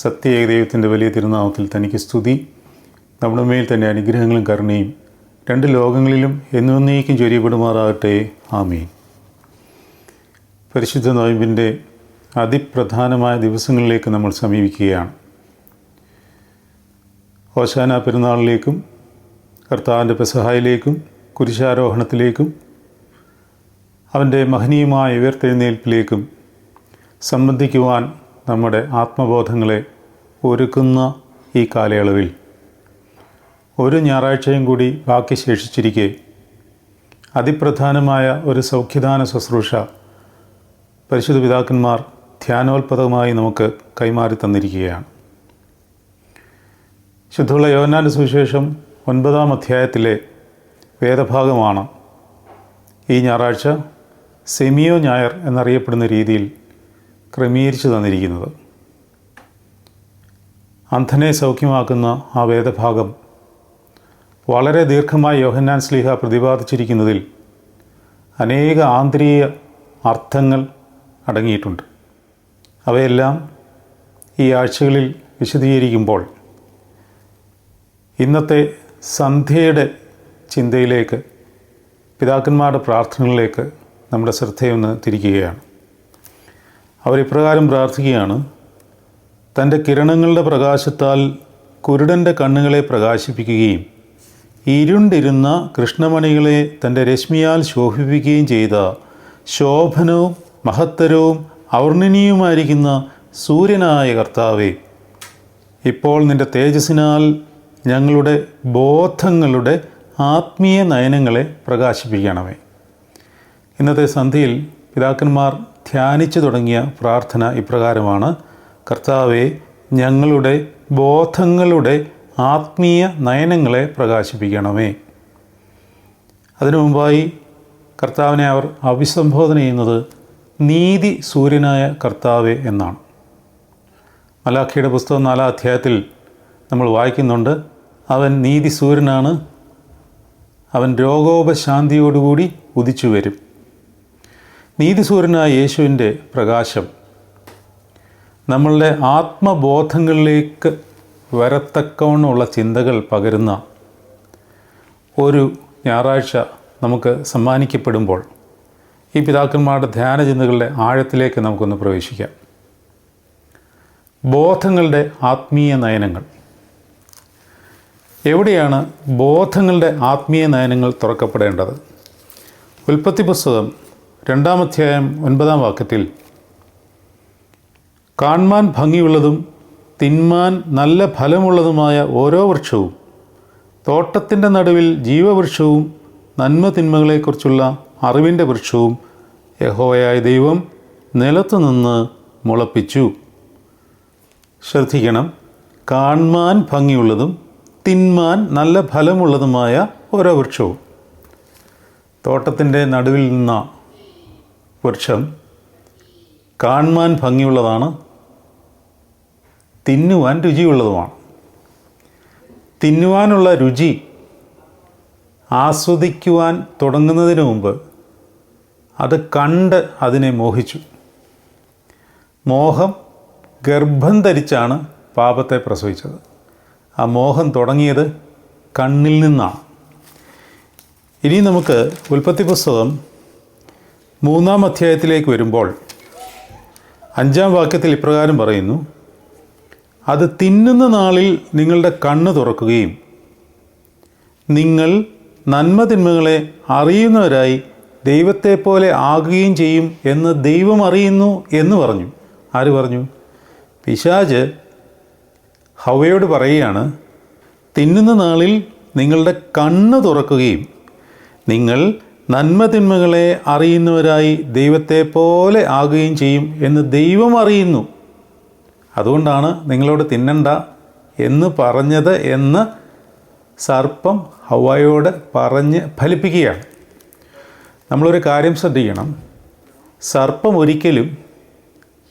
സത്യ ഏകദൈവത്തിന്റെ വലിയ തിരുനാമത്തിൽ തനിക്ക് സ്തുതി. നമ്മുടെ മേൽ തന്നെ അനുഗ്രഹങ്ങളും കരുണയും രണ്ട് ലോകങ്ങളിലും എന്നേക്കും ചൊരിയപ്പെടുമാറാകട്ടെ. ആമീൻ. പരിശുദ്ധ നോയമ്പിന്റെ അതിപ്രധാനമായ ദിവസങ്ങളിലേക്ക് നമ്മൾ സമീപിക്കുകയാണ്. ഓശാന പെരുന്നാളിലേക്കും കർത്താവിന്റെ പെസഹായിലേക്കും കുരിശാരോഹണത്തിലേക്കും അവന്റെ മഹനീയമായ ഉയർത്തെഴുന്നേൽപ്പിലേക്കും സംബന്ധിക്കുവാൻ നമ്മുടെ ആത്മബോധങ്ങളെ ഒരുക്കുന്ന ഈ കാലയളവിൽ ഒരു ഞായറാഴ്ചയും കൂടി ബാക്കി ശേഷിച്ചിരിക്കെ അതിപ്രധാനമായ ഒരു സൗഖ്യദാന ശുശ്രൂഷ പരിശുദ്ധ പിതാക്കന്മാർ ധ്യാനോത്പദമായി നമുക്ക് കൈമാറി തന്നിരിക്കുകയാണ്. ശുദ്ധുള്ള യോനാന്റെ സുവിശേഷം ഒൻപതാം അധ്യായത്തിലെ വേദഭാഗമാണ് ഈ ഞായറാഴ്ച സെമിയോ ഞായർ എന്നറിയപ്പെടുന്ന രീതിയിൽ ക്രമീകരിച്ചു തന്നിരിക്കുന്നത്. അന്ധനെ സൗഖ്യമാക്കുന്ന ആ വേദഭാഗം വളരെ ദീർഘമായി യോഹന്നാൻ സ്ലീഹ പ്രതിപാദിച്ചിരിക്കുന്നതിൽ അനേക ആന്തരിക അർത്ഥങ്ങൾ അടങ്ങിയിട്ടുണ്ട്. അവയെല്ലാം ഈ ആഴ്ചകളിൽ വിശദീകരിക്കുമ്പോൾ ഇന്നത്തെ സന്ധ്യയുടെ ചിന്തയിലേക്ക് പിതാക്കന്മാരുടെ പ്രാർത്ഥനകളിലേക്ക് നമ്മുടെ ശ്രദ്ധയൊന്ന് തിരിക്കുകയാണ്. അവരിപ്രകാരം പ്രാർത്ഥിക്കുകയാണ് തന്റെ കിരണങ്ങളുടെ പ്രകാശത്താൽ കുരുടന്റെ കണ്ണുകളെ പ്രകാശിപ്പിക്കുകയും ഇരുണ്ടിരുന്ന കൃഷ്ണമണികളെ തന്റെ രശ്മിയാൽ ശോഭിപ്പിക്കുകയും ചെയ്ത ശോഭനവും മഹത്തരവും ഔർണിനിയുമായിരിക്കുന്ന സൂര്യനായ കർത്താവെ ഇപ്പോൾ നിന്റെ തേജസ്സിനാൽ ഞങ്ങളുടെ ബോധങ്ങളുടെ ആത്മീയ നയനങ്ങളെ പ്രകാശിപ്പിക്കണമേ. ഇന്നത്തെ സന്ധിയിൽ പിതാക്കന്മാർ ധ്യാനിച്ചു തുടങ്ങിയ പ്രാർത്ഥന ഇപ്രകാരമാണ്. കർത്താവെ ഞങ്ങളുടെ ബോധങ്ങളുടെ ആത്മീയ നയനങ്ങളെ പ്രകാശിപ്പിക്കണമേ. അതിനു മുമ്പായി കർത്താവിനെ അവർ അഭിസംബോധന ചെയ്യുന്നത് നീതി സൂര്യനായ കർത്താവെ എന്നാണ്. മലാഖിയുടെ പുസ്തകം നാലാം അധ്യായത്തിൽ നമ്മൾ വായിക്കുന്നുണ്ട് അവൻ നീതി സൂര്യനാണ് അവൻ രോഗോപശാന്തിയോടുകൂടി ഉദിച്ചു വരും നീതിസൂര്യനായ യേശുവിന്റെ പ്രകാശം നമ്മളുടെ ആത്മബോധങ്ങളിലേക്ക് വരത്തക്കവണ്ണമുള്ള ചിന്തകൾ പകരുന്ന ഒരു ഞായറാഴ്ച നമുക്ക് സമ്മാനിക്കപ്പെടുമ്പോൾ ഈ പിതാക്കന്മാരുടെ ധ്യാനചിന്തകളുടെ ആഴത്തിലേക്ക് നമുക്കൊന്ന് പ്രവേശിക്കാം. ബോധങ്ങളുടെ ആത്മീയ നയനങ്ങൾ. എവിടെയാണ് ബോധങ്ങളുടെ ആത്മീയ നയനങ്ങൾ തുറക്കപ്പെടേണ്ടത്? ഉൽപ്പത്തി പുസ്തകം രണ്ടാം അധ്യായം ഒൻപതാം വാക്യത്തിൽ കാൺമാൻ ഭംഗിയുള്ളതും തിന്മാൻ നല്ല ഫലമുള്ളതുമായ ഓരോ വൃക്ഷവും തോട്ടത്തിന്റെ നടുവിൽ ജീവവൃക്ഷവും നന്മ തിന്മകളെക്കുറിച്ചുള്ള അറിവിന്റെ വൃക്ഷവും യഹോയായ ദൈവം നിലത്തുനിന്ന് മുളപ്പിച്ചു. ശ്രദ്ധിക്കണം കാൺമാൻ ഭംഗിയുള്ളതും തിന്മാൻ നല്ല ഫലമുള്ളതുമായ ഓരോ വൃക്ഷവും തോട്ടത്തിന്റെ നടുവിൽ നിന്ന വൃക്ഷം കാൺമാൻ ഭംഗിയുള്ളതാണ് തിന്നുവാൻ രുചിയുള്ളതുമാണ്. തിന്നുവാനുള്ള രുചി ആസ്വദിക്കുവാൻ തുടങ്ങുന്നതിന് മുമ്പ് അത് കണ്ട് അതിനെ മോഹിച്ചു. മോഹം ഗർഭം ധരിച്ചാണ് പാപത്തെ പ്രസവിച്ചത്. ആ മോഹം തുടങ്ങിയത് കണ്ണിൽ നിന്നാണ്. ഇനി നമുക്ക് ഉൽപ്പത്തി പുസ്തകം മൂന്നാം അധ്യായത്തിലേക്ക് വരുമ്പോൾ അഞ്ചാം വാക്യത്തിൽ ഇപ്രകാരം പറയുന്നു അത് തിന്നുന്ന നാളിൽ നിങ്ങളുടെ കണ്ണ് തുറക്കുകയും നിങ്ങൾ നന്മതിന്മകളെ അറിയുന്നവരായി ദൈവത്തെ പോലെ ആകുകയും ചെയ്യും എന്ന് ദൈവം അറിയുന്നു എന്ന് പറഞ്ഞു. ആര് പറഞ്ഞു? പിശാജ് ഹവയോട് പറയുകയാണ് തിന്നുന്ന നാളിൽ നിങ്ങളുടെ കണ്ണ് തുറക്കുകയും നിങ്ങൾ നന്മ തിന്മകളെ അറിയുന്നവരായി ദൈവത്തെ പോലെ ആകുകയും ചെയ്യും എന്ന് ദൈവം അറിയുന്നു. അതുകൊണ്ടാണ് നിങ്ങളോട് തിന്നണ്ട എന്ന് പറഞ്ഞത് എന്ന് സർപ്പം ഹവായോട് പറഞ്ഞ് ഫലിപ്പിക്കുകയാണ്. നമ്മളൊരു കാര്യം ശ്രദ്ധിക്കണം. സർപ്പം ഒരിക്കലും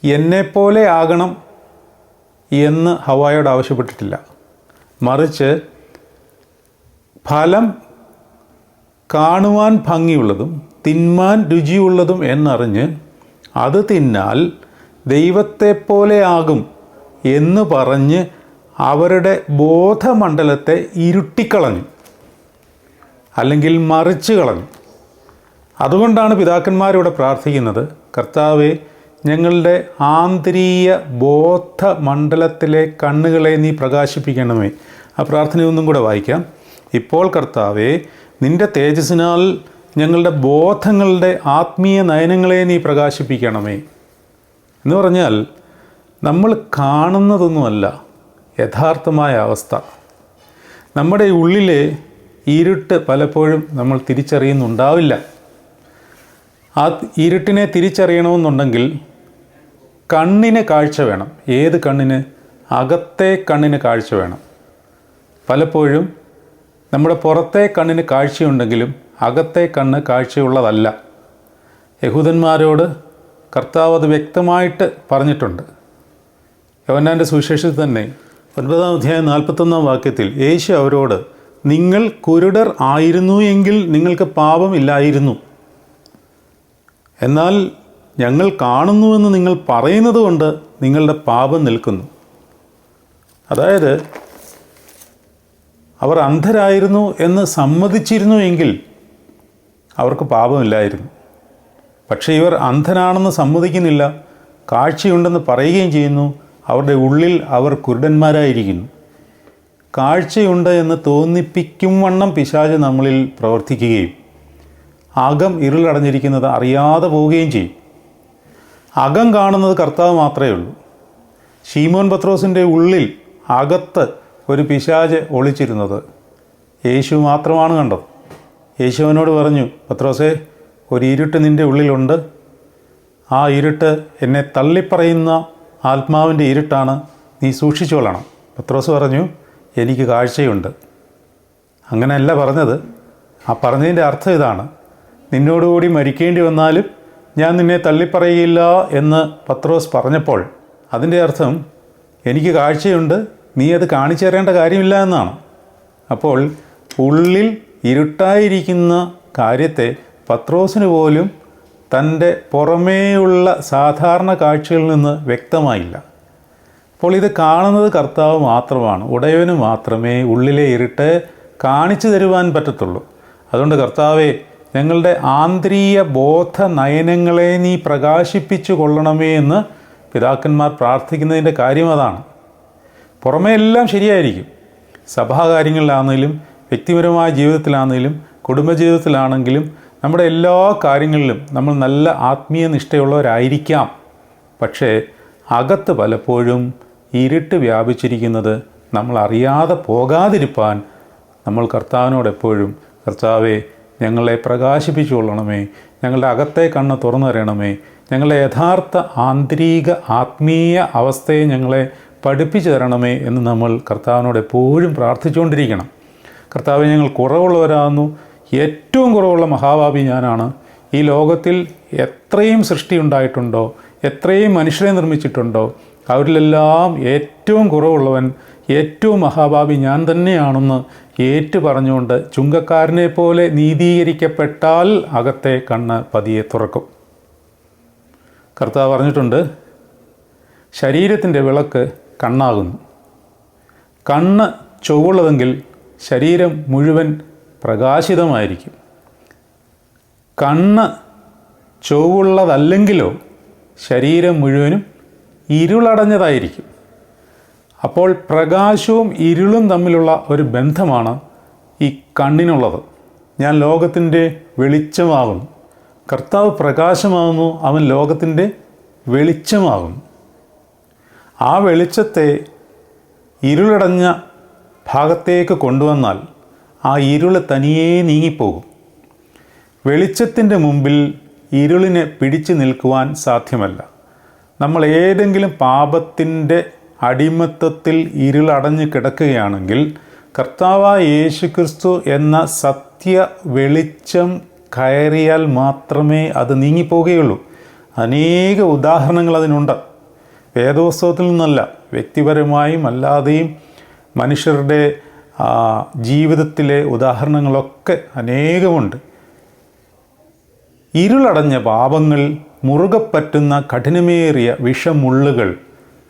എന്നെപ്പോലെ ആകണം എന്ന് ഹവായോട് ആവശ്യപ്പെട്ടിട്ടില്ല. മറിച്ച് ഫലം കാണുവാൻ ഭംഗിയുള്ളതും തിന്മാൻ രുചിയുള്ളതും എന്നറിഞ്ഞ് അത് തിന്നാൽ ദൈവത്തെപ്പോലെ ആകും എന്ന് പറഞ്ഞ് അവരുടെ ബോധമണ്ഡലത്തെ ഇരുട്ടിക്കളഞ്ഞു അല്ലെങ്കിൽ മറിച്ച് കളഞ്ഞു. അതുകൊണ്ടാണ് പിതാക്കന്മാരിവിടെ പ്രാർത്ഥിക്കുന്നത് കർത്താവെ ഞങ്ങളുടെ ആന്തരീയ ബോധമണ്ഡലത്തിലെ കണ്ണുകളെ നീ പ്രകാശിപ്പിക്കണമേ. ആ പ്രാർത്ഥനയൊന്നും കൂടെ വായിക്കാം. ഇപ്പോൾ കർത്താവെ നിന്റെ തേജസ്സിനാൽ ഞങ്ങളുടെ ബോധങ്ങളുടെ ആത്മീയ നയനങ്ങളെ നീ പ്രകാശിപ്പിക്കണമേ. എന്ന് പറഞ്ഞാൽ നമ്മൾ കാണുന്നതൊന്നുമല്ല യഥാർത്ഥമായ അവസ്ഥ. നമ്മുടെ ഉള്ളിലെ ഇരുട്ട് പലപ്പോഴും നമ്മൾ തിരിച്ചറിയുന്നുണ്ടാവില്ല. ആ ഇരുട്ടിനെ തിരിച്ചറിയണമെന്നുണ്ടെങ്കിൽ കണ്ണിന് കാഴ്ച വേണം. ഏത് കണ്ണിന്? അകത്തെ കണ്ണിന് കാഴ്ച വേണം. പലപ്പോഴും നമ്മുടെ പുറത്തെ കണ്ണിന് കാഴ്ചയുണ്ടെങ്കിലും അകത്തെ കണ്ണ് കാഴ്ചയുള്ളതല്ല. യഹൂദന്മാരോട് കർത്താവ് അത് വ്യക്തമായിട്ട് പറഞ്ഞിട്ടുണ്ട്. യവനാന്റെ സുവിശേഷത്തിൽ തന്നെ ഒൻപതാം അധ്യായം നാൽപ്പത്തൊന്നാം വാക്യത്തിൽ യേശു അവരോട് നിങ്ങൾ കുരുടർ ആയിരുന്നു എങ്കിൽ നിങ്ങൾക്ക് പാപമില്ലായിരുന്നു എന്നാൽ ഞങ്ങൾ കാണുന്നുവെന്ന് നിങ്ങൾ പറയുന്നത് കൊണ്ട് നിങ്ങളുടെ പാപം നിൽക്കുന്നു. അതായത് അവർ അന്ധരായിരുന്നു എന്ന് സമ്മതിച്ചിരുന്നു എങ്കിൽ അവർക്ക് പാപമില്ലായിരുന്നു. പക്ഷേ ഇവർ അന്ധനാണെന്ന് സമ്മതിക്കുന്നില്ല. കാഴ്ചയുണ്ടെന്ന് പറയുകയും ചെയ്യുന്നു. അവരുടെ ഉള്ളിൽ അവർ കുരുടന്മാരായിരിക്കുന്നു. കാഴ്ചയുണ്ട് എന്ന് തോന്നിപ്പിക്കും വണ്ണം പിശാച് നമ്മളിൽ പ്രവർത്തിക്കുകയും അകം ഇരുളടഞ്ഞിരിക്കുന്നത് അറിയാതെ പോവുകയും ചെയ്യും. അകം കാണുന്നത് കർത്താവ് മാത്രമേ ഉള്ളൂ. ഷീമോൻ പത്രോസിന്റെ ഉള്ളിൽ അകത്ത് ഒരു പിശാജ് ഒളിച്ചിരുന്നത്. യേശു മാത്രമാണ് കണ്ടത്. യേശുവിനോട് പറഞ്ഞു പത്രോസേ ഒരു ഇരുട്ട് നിന്റെ ഉള്ളിലുണ്ട്. ആ ഇരുട്ട് എന്നെ തള്ളിപ്പറയുന്ന ആത്മാവിന്റെ ഇരുട്ടാണ്. നീ സൂക്ഷിച്ചുകൊള്ളണം പത്രോസ് പറഞ്ഞു എനിക്ക് കാഴ്ചയുണ്ട്. അങ്ങനെയല്ല പറഞ്ഞത്. ആ പറഞ്ഞതിന്റെ അർത്ഥം ഇതാണ്. നിന്നോടുകൂടി മരിക്കേണ്ടി വന്നാലും ഞാൻ നിന്നെ തള്ളിപ്പറയുകയില്ല എന്ന് പത്രോസ് പറഞ്ഞപ്പോൾ അതിന്റെ അർത്ഥം എനിക്ക് കാഴ്ചയുണ്ട് നീ അത് കാണിച്ചു തരേണ്ട കാര്യമില്ല എന്നാണ്. അപ്പോൾ ഉള്ളിൽ ഇരുട്ടായിരിക്കുന്ന കാര്യത്തെ പത്രോസിന് പോലും തന്റെ പുറമേയുള്ള സാധാരണ കാഴ്ചയിൽ നിന്ന് വ്യക്തമായില്ല. അപ്പോൾ ഇത് കാണുന്നത് കർത്താവ് മാത്രമാണ്. ഉടയവന് മാത്രമേ ഉള്ളിലെ ഇരുട്ട് കാണിച്ചു തരുവാൻ പറ്റത്തുള്ളൂ. അതുകൊണ്ട് കർത്താവെ ഞങ്ങളുടെ ആന്തരീയ ബോധ നയനങ്ങളെ നീ പ്രകാശിപ്പിച്ചു കൊള്ളണമേ എന്ന് പിതാക്കന്മാർ പ്രാർത്ഥിക്കുന്നതിന്റെ കാര്യം അതാണ്. പുറമേ എല്ലാം ശരിയായിരിക്കും. സഭാകാര്യങ്ങളിലാണെങ്കിലും വ്യക്തിപരമായ ജീവിതത്തിലാണെങ്കിലും കുടുംബജീവിതത്തിലാണെങ്കിലും നമ്മുടെ എല്ലാ കാര്യങ്ങളിലും നമ്മൾ നല്ല ആത്മീയ നിഷ്ഠയുള്ളവരായിരിക്കാം. പക്ഷേ അകത്ത് പലപ്പോഴും ഇരുട്ട് വ്യാപിച്ചിരിക്കുന്നത് നമ്മൾ അറിയാതെ പോകാതിരിപ്പാൻ നമ്മൾ കർത്താവിനോട് എപ്പോഴും കർത്താവെ ഞങ്ങളെ പ്രകാശിപ്പിച്ചുകൊള്ളണമേ ഞങ്ങളുടെ അകത്തെ കണ്ണ് തുറന്നു തരണമേ ഞങ്ങളുടെ യഥാർത്ഥ ആന്തരിക ആത്മീയ അവസ്ഥയെ ഞങ്ങളെ പഠിപ്പിച്ചു തരണമേ എന്ന് നമ്മൾ കർത്താവിനോട് എപ്പോഴും പ്രാർത്ഥിച്ചുകൊണ്ടിരിക്കണം. കർത്താവ് ഞങ്ങൾ കുറവുള്ളവരാകുന്നു. ഏറ്റവും കുറവുള്ള മഹാഭാവി ഞാനാണ്. ഈ ലോകത്തിൽ എത്രയും സൃഷ്ടി ഉണ്ടായിട്ടുണ്ടോ? എത്രയും മനുഷ്യരെ നിർമ്മിച്ചിട്ടുണ്ടോ? അവരിലെല്ലാം ഏറ്റവും കുറവുള്ളവൻ ഏറ്റവും മഹാഭാവി ഞാൻ തന്നെയാണെന്ന് ഏറ്റു പറഞ്ഞുകൊണ്ട് ചുങ്കക്കാരനെ പോലെ നീതീകരിക്കപ്പെട്ടാൽ അകത്തെ കണ്ണ് പതിയെ തുറക്കും. കർത്താവ് പറഞ്ഞിട്ടുണ്ട് ശരീരത്തിന്റെ വിളക്ക് കണ്ണാകുന്നു. കണ്ണ് ചൊവ്വുള്ളതെങ്കിൽ ശരീരം മുഴുവൻ പ്രകാശിതമായിരിക്കും. കണ്ണ് ചൊവ്വുള്ളതല്ലെങ്കിലോ ശരീരം മുഴുവനും ഇരുളടഞ്ഞതായിരിക്കും. അപ്പോൾ പ്രകാശവും ഇരുളും തമ്മിലുള്ള ഒരു ബന്ധമാണ് ഈ കണ്ണിനുള്ളത്. ഞാൻ ലോകത്തിന്റെ വെളിച്ചമാകുന്നു. കർത്താവ് പ്രകാശമാകുന്നു അവൻ ലോകത്തിന്റെ വെളിച്ചമാകുന്നു. ആ വെളിച്ചത്തെ ഇരുളടഞ്ഞ ഭാഗത്തേക്ക് കൊണ്ടുവന്നാൽ ആ ഇരുൾ തനിയേ നീങ്ങിപ്പോകും. വെളിച്ചത്തിന്റെ മുമ്പിൽ ഇരുളിനെ പിടിച്ചു നിൽക്കുവാൻ സാധ്യമല്ല. നമ്മൾ ഏതെങ്കിലും പാപത്തിന്റെ അടിമത്തത്തിൽ ഇരുളടഞ്ഞു കിടക്കുകയാണെങ്കിൽ കർത്താവായ യേശു ക്രിസ്തു എന്ന സത്യ വെളിച്ചം കയറിയാൽ മാത്രമേ അത് നീങ്ങിപ്പോകുകയുള്ളൂ. അനേക ഉദാഹരണങ്ങൾ അതിനുണ്ട്. വേദോത്സവത്തിൽ നിന്നല്ല വ്യക്തിപരമായും അല്ലാതെയും മനുഷ്യരുടെ ജീവിതത്തിലെ ഉദാഹരണങ്ങളൊക്കെ അനേകമുണ്ട്. ഇരുളടഞ്ഞ പാപങ്ങൾ മുറുകെ പറ്റുന്ന കഠിനമേറിയ വിഷമുള്ളുകൾ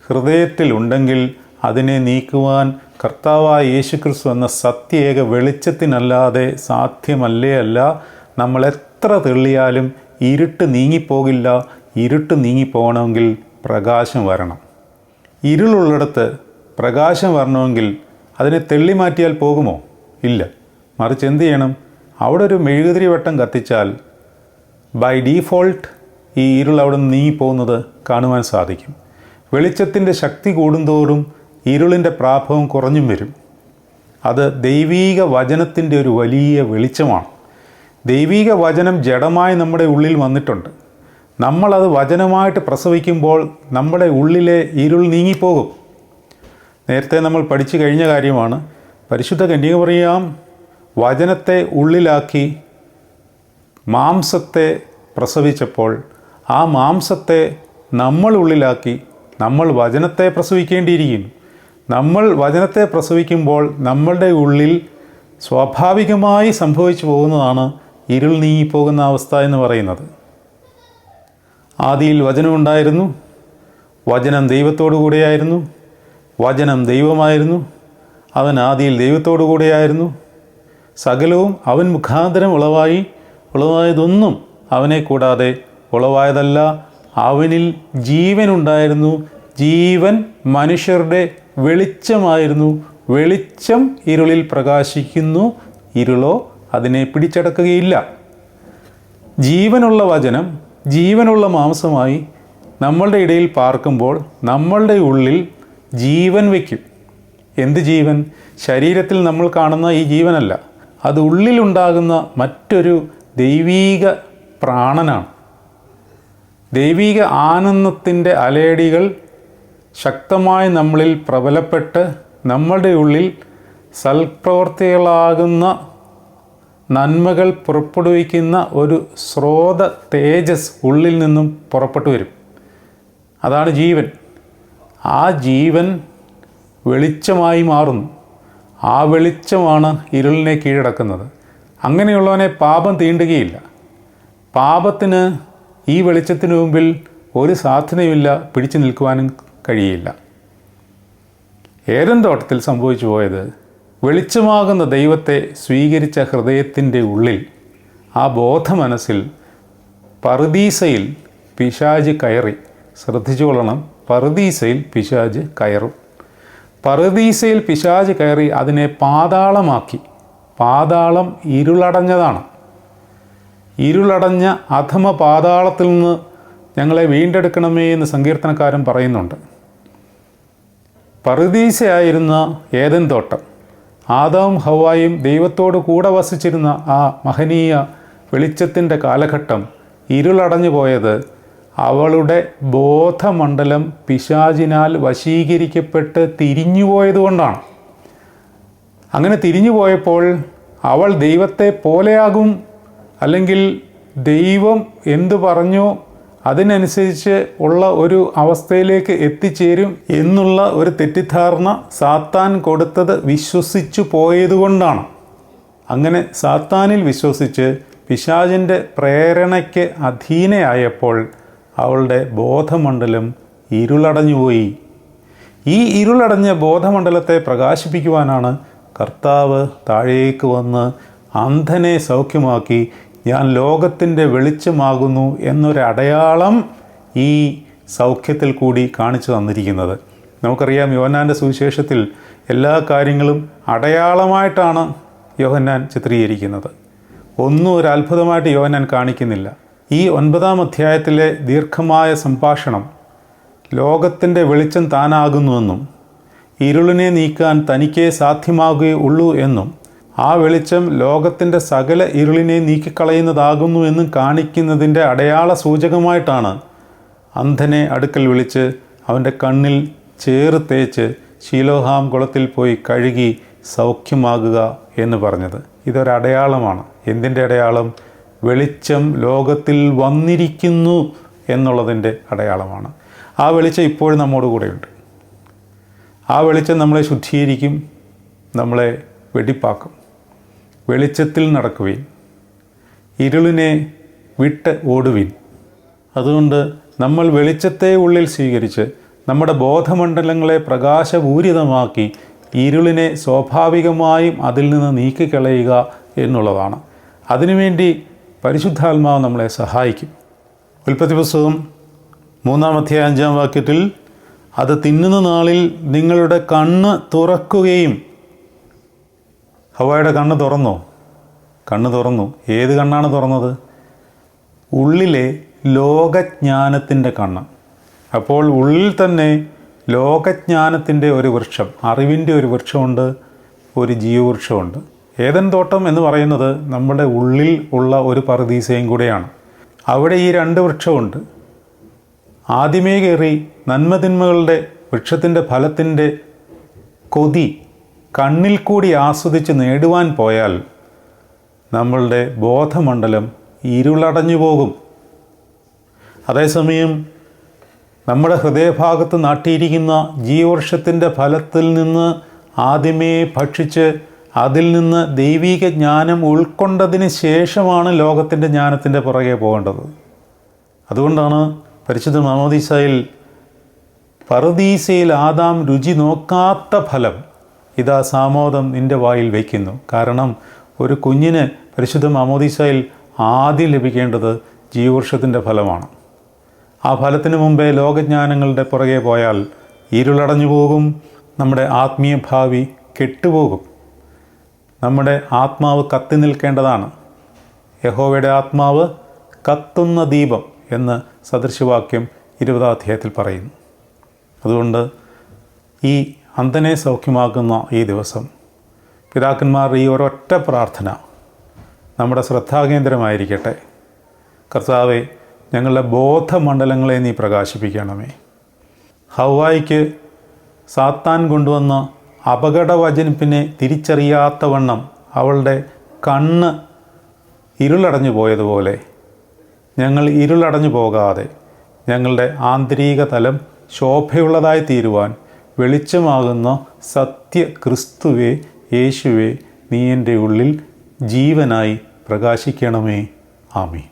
ഹൃദയത്തിൽ ഉണ്ടെങ്കിൽ അതിനെ നീക്കുവാൻ കർത്താവായ യേശുക്രിസ്തു എന്ന സത്യേക വെളിച്ചത്തിനല്ലാതെ സാധ്യമല്ലേ അല്ല. നമ്മൾ എത്ര തെള്ളിയാലും ഇരുട്ട് നീങ്ങിപ്പോകില്ല. ഇരുട്ട് നീങ്ങിപ്പോകണമെങ്കിൽ പ്രകാശം വരണം. ഇരുളുള്ളിടത്ത് പ്രകാശം വരണമെങ്കിൽ അതിനെ തെള്ളി മാറ്റിയാൽ പോകുമോ? ഇല്ല. മറിച്ച് എന്ത് ചെയ്യണം? അവിടെ ഒരു മെഴുകുതിരി വട്ടം കത്തിച്ചാൽ ബൈ ഡീഫോൾട്ട് ഈ ഇരുൾ അവിടെ നിന്ന് നീങ്ങിപ്പോകുന്നത് കാണുവാൻ സാധിക്കും. വെളിച്ചത്തിന്റെ ശക്തി കൂടുന്തോറും ഇരുളിന്റെ പ്രാഭവം കുറഞ്ഞും വരും. അത് ദൈവീക വചനത്തിന്റെ ഒരു വലിയ വെളിച്ചമാണ്. ദൈവീക വചനം ജഡമായി നമ്മുടെ ഉള്ളിൽ വന്നിട്ടുണ്ട്. നമ്മളത് വചനമായിട്ട് പ്രസവിക്കുമ്പോൾ നമ്മുടെ ഉള്ളിലെ ഇരുൾ നീങ്ങിപ്പോകും. നേരത്തെ നമ്മൾ പഠിച്ചു കഴിഞ്ഞ കാര്യമാണ്. പരിശുദ്ധ കന്യക പറയാം വചനത്തെ ഉള്ളിലാക്കി മാംസത്തെ പ്രസവിച്ചപ്പോൾ ആ മാംസത്തെ നമ്മൾ ഉള്ളിലാക്കി നമ്മൾ വചനത്തെ പ്രസവിക്കേണ്ടിയിരിക്കുന്നു നമ്മൾ വചനത്തെ പ്രസവിക്കുമ്പോൾ നമ്മളുടെ ഉള്ളിൽ സ്വാഭാവികമായി സംഭവിച്ചു പോകുന്നതാണ് ഇരുൾ നീങ്ങിപ്പോകുന്ന അവസ്ഥ എന്ന് പറയുന്നത്. ആദിയിൽ വചനമുണ്ടായിരുന്നു. വചനം ദൈവത്തോടു കൂടെയായിരുന്നു വചനം ദൈവമായിരുന്നു. അവൻ ആദിയിൽ ദൈവത്തോടു കൂടെയായിരുന്നു സകലവും അവൻ മുഖാന്തരം ഉളവായി ഉളവായതൊന്നും അവനെ കൂടാതെ ഉളവായതല്ല. അവനിൽ ജീവനുണ്ടായിരുന്നു. ജീവൻ മനുഷ്യരുടെ വെളിച്ചമായിരുന്നു. വെളിച്ചം ഇരുളിൽ പ്രകാശിക്കുന്നു. ഇരുളോ അതിനെ പിടിച്ചടക്കുകയില്ല. ജീവനുള്ള വചനം ജീവനുള്ള മാംസമായി നമ്മളുടെ ഇടയിൽ പാർക്കുമ്പോൾ നമ്മളുടെ ഉള്ളിൽ ജീവൻ വയ്ക്കും. എന്ത് ജീവൻ? ശരീരത്തിൽ നമ്മൾ കാണുന്ന ഈ ജീവനല്ല. അത് ഉള്ളിലുണ്ടാകുന്ന മറ്റൊരു ദൈവീക പ്രാണനാണ്. ദൈവീക ആനന്ദത്തിന്റെ അലയടികൾ ശക്തമായി നമ്മളിൽ പ്രബലപ്പെട്ട് നമ്മളുടെ ഉള്ളിൽ സൽപ്രവർത്തികളാകുന്ന നന്മകൾ പുറപ്പെടുവിക്കുന്ന ഒരു സ്രോത തേജസ് ഉള്ളിൽ നിന്നും പുറപ്പെട്ടു വരും. അതാണ് ജീവൻ. ആ ജീവൻ വെളിച്ചമായി മാറുന്നു. ആ വെളിച്ചമാണ് ഇരുളിനെ കീഴടക്കുന്നത്. അങ്ങനെയുള്ളവനെ പാപം തീണ്ടുകയില്ല. പാപത്തിന് ഈ വെളിച്ചത്തിന് മുമ്പിൽ ഒരു സാധ്യതയുമില്ല പിടിച്ചു നിൽക്കുവാനും കഴിയില്ല. ഏതൻ തോട്ടത്തിൽ സംഭവിച്ചു പോയത്? വെളിച്ചമാകുന്ന ദൈവത്തെ സ്വീകരിച്ച ഹൃദയത്തിന്റെ ഉള്ളിൽ ആ ബോധമനസ്സിൽ പറുദീസയിൽ പിശാജ് കയറി. ശ്രദ്ധിച്ചുകൊള്ളണം. പറുദീസയിൽ പിശാജ് കയറും. പറുദീസയിൽ പിശാജ് കയറി അതിനെ പാതാളമാക്കി. പാതാളം ഇരുളടഞ്ഞതാണ്. ഇരുളടഞ്ഞ അധമ പാതാളത്തിൽ നിന്ന് ഞങ്ങളെ വീണ്ടെടുക്കണമേ എന്ന് സങ്കീർത്തനക്കാരൻ പറയുന്നുണ്ട്. പറുദീസയായിരുന്ന ഏതൻ തോട്ടം. ആദാവും ഹവായും ദൈവത്തോട് കൂടെ വസിച്ചിരുന്ന ആ മഹനീയ വെളിച്ചത്തിന്റെ കാലഘട്ടം ഇരുളടഞ്ഞു പോയത് അവളുടെ ബോധമണ്ഡലം പിശാചിനാൽ വശീകരിക്കപ്പെട്ട് തിരിഞ്ഞുപോയതുകൊണ്ടാണ് അങ്ങനെ തിരിഞ്ഞു പോയപ്പോൾ അവൾ ദൈവത്തെ പോലെയാകും അല്ലെങ്കിൽ ദൈവം എന്തു പറഞ്ഞോ അതിനനുസരിച്ച് ഉള്ള ഒരു അവസ്ഥയിലേക്ക് എത്തിച്ചേരും എന്നുള്ള ഒരു തെറ്റിദ്ധാരണ സാത്താൻ കൊടുത്തത് വിശ്വസിച്ചു പോയതുകൊണ്ടാണ്. അങ്ങനെ സാത്താനിൽ വിശ്വസിച്ച് പിശാചിന്റെ പ്രേരണയ്ക്ക് അധീനയായപ്പോൾ അവളുടെ ബോധമണ്ഡലം ഇരുളടഞ്ഞുപോയി ഈ ഇരുളടഞ്ഞ ബോധമണ്ഡലത്തെ പ്രകാശിപ്പിക്കുവാനാണ് കർത്താവ് താഴേക്ക് വന്ന് അന്ധനെ സൗഖ്യമാക്കി ഞാൻ ലോകത്തിന്റെ വെളിച്ചമാകുന്നു എന്നൊരടയാളം ഈ സൗഖ്യത്തിൽ കൂടി കാണിച്ചു തന്നിരിക്കുന്നത്. നമുക്കറിയാം യോഹന്നാന്റെ സുവിശേഷത്തിൽ എല്ലാ കാര്യങ്ങളും അടയാളമായിട്ടാണ് യോഹന്നാൻ ചിത്രീകരിക്കുന്നത്. ഒന്നും ഒരു അത്ഭുതമായിട്ട് യോഹന്നാൻ കാണിക്കുന്നില്ല. ഈ ഒൻപതാം അധ്യായത്തിലെ ദീർഘമായ സംഭാഷണം ലോകത്തിന്റെ വെളിച്ചം താനാകുന്നുവെന്നും ഇരുളിനെ നീക്കാൻ തനിക്കേ സാധ്യമാകുകയുള്ളൂ എന്നും ആ വെളിച്ചം ലോകത്തിന്റെ സകല ഇരുളിനെ നീക്കിക്കളയുന്നതാകുന്നു എന്നും കാണിക്കുന്നതിന്റെ അടയാള സൂചകമായിട്ടാണ്. അന്ധനെ അടുക്കൽ വിളിച്ച് അവന്റെ കണ്ണിൽ ചേറ് തേച്ച് ശീലോഹാം കുളത്തിൽ പോയി കഴുകി സൗഖ്യമാകുക എന്ന് പറഞ്ഞത്. ഇതൊരടയാളമാണ് എന്തിന്റെ അടയാളം? വെളിച്ചം ലോകത്തിൽ വന്നിരിക്കുന്നു എന്നുള്ളതിന്റെ അടയാളമാണ്. ആ വെളിച്ചം ഇപ്പോഴും നമ്മോട് കൂടെയുണ്ട്. ആ വെളിച്ചം നമ്മളെ ശുദ്ധീകരിക്കും നമ്മളെ വെടിപ്പാക്കും. വെളിച്ചത്തിൽ നടക്കുവിൻ. ഇരുളിനെ വിട്ട് ഓടുവിൻ. അതുകൊണ്ട് നമ്മൾ വെളിച്ചത്തെ ഉള്ളിൽ സ്വീകരിച്ച് നമ്മുടെ ബോധമണ്ഡലങ്ങളെ പ്രകാശപൂരിതമാക്കി ഇരുളിനെ സ്വാഭാവികമായും അതിൽ നിന്ന് നീക്കിക്കളയുക എന്നുള്ളതാണ്. അതിനുവേണ്ടി പരിശുദ്ധാത്മാവ് നമ്മളെ സഹായിക്കും. ഉൽപ്പത്തി പുസ്തകം മൂന്നാം അധ്യായ അഞ്ചാം വാക്യത്തിൽ അത് തിന്നുന്ന നാളിൽ നിങ്ങളുടെ കണ്ണ് തുറക്കുകയും ഹവായുടെ കണ്ണ് തുറന്നോ? കണ്ണ് തുറന്നു. ഏത് കണ്ണാണ് തുറന്നത്? ഉള്ളിലെ ലോകജ്ഞാനത്തിന്റെ കണ്ണ്. അപ്പോൾ ഉള്ളിൽ തന്നെ ലോകജ്ഞാനത്തിന്റെ ഒരു വൃക്ഷം അറിവിന്റെ ഒരു വൃക്ഷമുണ്ട് ഒരു ജീവവൃക്ഷമുണ്ട്. ഏതൻ തോട്ടം എന്ന് പറയുന്നത് നമ്മുടെ ഉള്ളിൽ ഉള്ള ഒരു പറുദീസയും കൂടെയാണ്. അവിടെ ഈ രണ്ട് വൃക്ഷമുണ്ട്. ആദ്യമേ കയറി നന്മതിന്മകളുടെ വൃക്ഷത്തിന്റെ ഫലത്തിന്റെ കൊതി കണ്ണിൽ കൂടി ആസ്വദിച്ച് നേടുവാൻ പോയാൽ നമ്മളുടെ ബോധമണ്ഡലം ഇരുളടഞ്ഞു പോകും. അതേസമയം നമ്മുടെ ഹൃദയഭാഗത്ത് നാട്ടിയിരിക്കുന്ന ജീവർഷത്തിന്റെ ഫലത്തിൽ നിന്ന് ആദ്യമേ ഭക്ഷിച്ച് അതിൽ നിന്ന് ദൈവീക ജ്ഞാനം ഉൾക്കൊണ്ടതിന് ശേഷമാണ് ലോകത്തിന്റെ ജ്ഞാനത്തിന്റെ പുറകെ പോകേണ്ടത്. അതുകൊണ്ടാണ് പരിശുദ്ധ മാമോദീസയിൽ പറുദീസയിൽ ആദാം രുചി നോക്കാത്ത ഫലം ഇതാ സാമോദം നിന്റെ വായിൽ വയ്ക്കുന്നു. കാരണം ഒരു കുഞ്ഞിന് പരിശുദ്ധ മാമോദീസയിൽ ആദ്യം ലഭിക്കേണ്ടത് ജീവവൃക്ഷത്തിന്റെ ഫലമാണ്. ആ ഫലത്തിന് മുമ്പേ ലോകജ്ഞാനങ്ങളുടെ പുറകെ പോയാൽ ഇരുളടഞ്ഞു പോകും നമ്മുടെ ആത്മീയ ഭാവി കെട്ടുപോകും. നമ്മുടെ ആത്മാവ് കത്തി നിൽക്കേണ്ടതാണ്. യഹോവയുടെ ആത്മാവ് കത്തുന്ന ദീപം എന്ന് സദൃശവാക്യം ഇരുപതാം അധ്യായത്തിൽ പറയുന്നു. അതുകൊണ്ട് ഈ അന്ധനെ സൗഖ്യമാക്കുന്ന ഈ ദിവസം. പിതാക്കന്മാർ ഈ ഒരൊറ്റ പ്രാർത്ഥന നമ്മുടെ ശ്രദ്ധാകേന്ദ്രമായിരിക്കട്ടെ. കർത്താവെ ഞങ്ങളുടെ ബോധമണ്ഡലങ്ങളെ നീ പ്രകാശിപ്പിക്കണമേ. ഹവായിക്ക് സാത്താൻ കൊണ്ടുവന്ന അപകടവചനിപ്പിനെ തിരിച്ചറിയാത്തവണ്ണം അവളുടെ കണ്ണ് ഇരുളടഞ്ഞു പോയതുപോലെ ഞങ്ങൾ ഇരുളടഞ്ഞു പോകാതെ ഞങ്ങളുടെ ആന്തരിക തലം ശോഭയുള്ളതായി തീരുവാൻ വെളിച്ചമാകുന്ന സത്യ ക്രിസ്തുവെ യേശുവെ നീ എന്റെ ഉള്ളിൽ ജീവനായി പ്രകാശിക്കണമേ. ആമേ